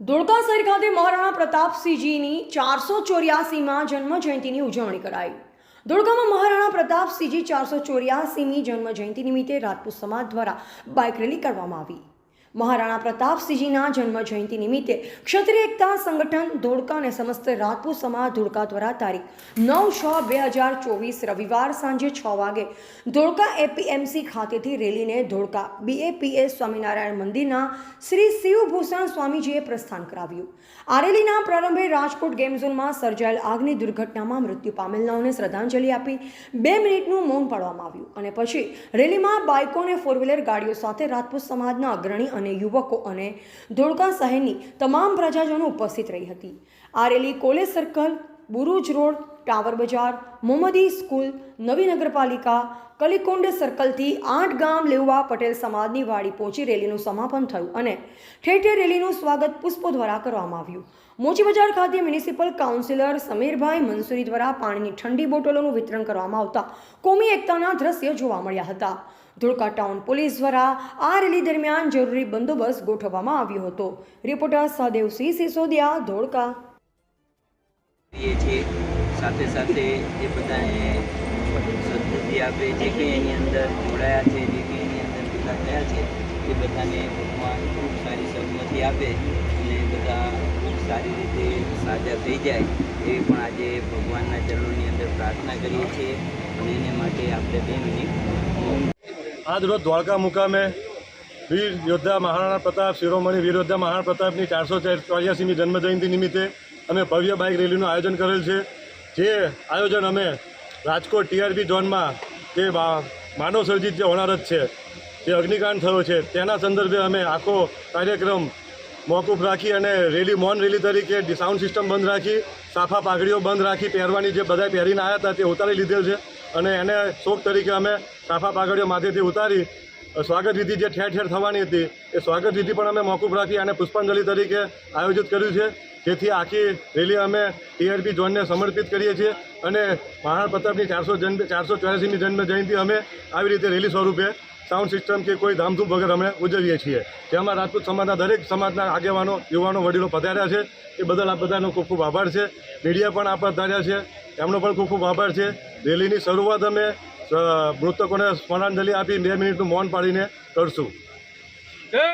ધોળકા શહેર ખાતે મહારાણા પ્રતાપસિંહજીની ચારસો ચોર્યાસીમાં જન્મ જયંતિની ઉજવણી કરાઈ. ધોળકામાં મહારાણા પ્રતાપસિંહજી ચારસો ચોર્યાસીમી જન્મ જયંતિ નિમિત્તે રાજપૂત સમાજ દ્વારા બાઇક રેલી કરવામાં આવી. મહારાણા પ્રતાપસિંહજીના જન્મ જયંતિ નિમિત્તે ક્ષત્રિય એકતા સંગઠન ધોળકા અને સમસ્ત રાજપૂત સમાજ ધોળકા દ્વારા તારીખ નવ છ બે હજાર ચોવીસ રવિવાર સાંજે છ વાગે ધોળકા એપીએમસી ખાતેથી રેલીને ધોળકા બીએપીએસ સ્વામિનારાયણ મંદિરના શ્રી શિવભૂષણ સ્વામીજીએ પ્રસ્થાન કરાવ્યું. આ રેલીના પ્રારંભે રાજકોટ ગેમ ઝોનમાં સર્જાયેલ આગની દુર્ઘટનામાં મૃત્યુ પામેલનાઓને શ્રદ્ધાંજલિ આપી બે મિનિટનું મૌન પાડવામાં આવ્યું અને પછી રેલીમાં બાઇકો અને ફોર વ્હીલર ગાડીઓ સાથે રાજપૂત સમાજના અગ્રણી યુવકો અને ધોળકા શહેરની તમામ પ્રજાજનો ઉપસ્થિત રહી હતી. આ rally college circle, Buruj road, tower બજાર મોમદી સ્કૂલ, નવી નગરપાલિકા, કલિકોંડ સર્કલથી આઠ ગામ લેવા પટેલ સમાજની વાડી પહોંચી રેલીનું સમાપન થયું અને ઠેર રેલીનું સ્વાગત પુષ્પો દ્વારા કરવામાં આવ્યું. મોચી બજાર ખાતે મ્યુનિસિપલ કાઉન્સિલર સમીરભાઈ મંસૂરી દ્વારા પાણીની ઠંડી બોટલોનું વિતરણ કરવામાં આવતા કોમી એકતાના દ્રશ્ય જોવા મળ્યા હતા. ધોળકા ટાઉન પોલીસ દ્વારા આ રેલી દરમિયાન જરૂરી બંદોબસ્ત ગોઠવવામાં આવ્યો હતો. રિપોર્ટર સહદેવસિંહ સિસોદિયા ધોળકા. સાથે સાથે એ બધાને સદબુદ્ધિ આપે જે કંઈ એની અંદર જોડાયા છે, જે કંઈ એની અંદર ભેગા થયા છે, એ બધાને ભગવાન ખૂબ સારી સહમતિ આપે અને બધા ખૂબ સારી રીતે સાજા થઈ જાય એવી પણ આજે ભગવાનના ચરણોની અંદર પ્રાર્થના કરીએ છીએ અને એને માટે આપણે બે મિનિટ આજ રોજ ધોળકા મુકામે વીર યોદ્ધા મહારાણા પ્રતાપ શિરોમણી, વીર યોદ્ધા મહારાણા પ્રતાપની ચારસો ચોર્યાસીમી જન્મજયંતિ નિમિત્તે અમે ભવ્ય બાઇક રેલીનું આયોજન કરેલ છે. જે આયોજન અમે રાજકોટ ટીઆરબી ઝોનમાં જે માનવ સર્જિત જે હોનારત છે, જે અગ્નિકાંડ થયો છે, તેના સંદર્ભે અમે આખો કાર્યક્રમ મોકૂફ રાખી અને રેલી, મૌન રેલી તરીકે સાઉન્ડ સિસ્ટમ બંધ રાખી, સાફા પાઘડીઓ બંધ રાખી, પહેરવાની જે બધા પહેરીને આવ્યા હતા તે ઉતારી લીધેલ છે. અને એને શોક તરીકે અમે સાફા પાઘડીઓ માથેથી ઉતારી સ્વાગત વિધિ જે ઠેર ઠેર થવાની હતી, એ સ્વાગત વિધિ પણ અમે મોકૂફ રાખી અને પુષ્પાંજલિ તરીકે આયોજિત કર્યું છે. જેથી આખી રેલી અમે ટીઆરપી ઝોનને સમર્પિત કરીએ છીએ અને મહારાણા પ્રતાપની ચારસો જન્મ, ચારસો ચોરાસીમી જન્મ જયંતિ અમે આવી રીતે રેલી સ્વરૂપે સાઉન્ડ સિસ્ટમ કે કોઈ ધામધૂમ વગર અમે ઉજવીએ છીએ. જેમાં રાજપૂત સમાજના દરેક સમાજના આગેવાનો, યુવાનો, વડીલો પધાર્યા છે. એ બદલ આ બધાનો ખૂબ ખૂબ આભાર છે. મીડિયા પણ આ પધાર્યા છે. એમનો પણ ખૂબ ખૂબ આભાર છે. રેલીની શરૂઆત અમે મૃતકોને સ્મરણાંજલિ આપી બે મિનિટનું મૌન પાડીને કરશું.